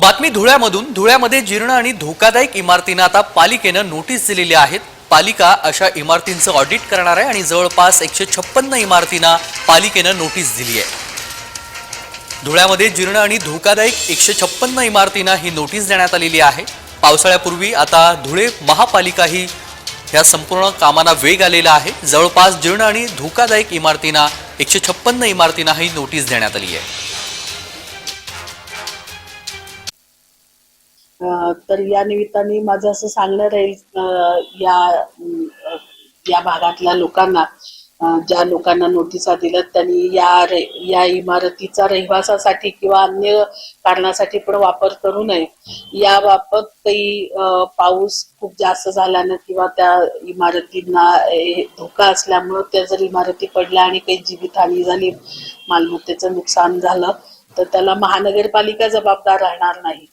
बातमी धुळ्यामधून. धुळ्यामध्ये जीर्ण आणि धोकादायक इमारतींना आता पालिकेनं नोटीस दिलेली आहेत. पालिका अशा इमारतींचं ऑडिट करणार आहे आणि जवळपास एकशे छप्पन्न इमारतींना पालिकेनं नोटीस दिली आहे. धुळ्यामध्ये जीर्ण आणि धोकादायक एकशे छप्पन्न इमारतींना ही नोटीस देण्यात आलेली आहे. पावसाळ्यापूर्वी आता धुळे महापालिका ही ह्या संपूर्ण कामांना वेग आलेला आहे. जवळपास जीर्ण आणि धोकादायक इमारतींना एकशे छप्पन्न इमारतींना ही नोटीस देण्यात आली आहे. तर या निमित्ताने माझं असं सांगणं राहील या या भागातल्या लोकांना ज्या लोकांना नोटिसा दिल्यात त्यांनी या रे- या इमारतीचा रहिवासासाठी किंवा अन्य कारणासाठी पण वापर करू नये. याबाबत काही पाऊस खूप जास्त झाल्यानं किंवा त्या इमारतींना धोका असल्यामुळं त्या जर इमारती पडल्या आणि काही जीवितहानी झाली मालमत्तेचं नुकसान झालं तर त्याला महानगरपालिका जबाबदार राहणार नाही.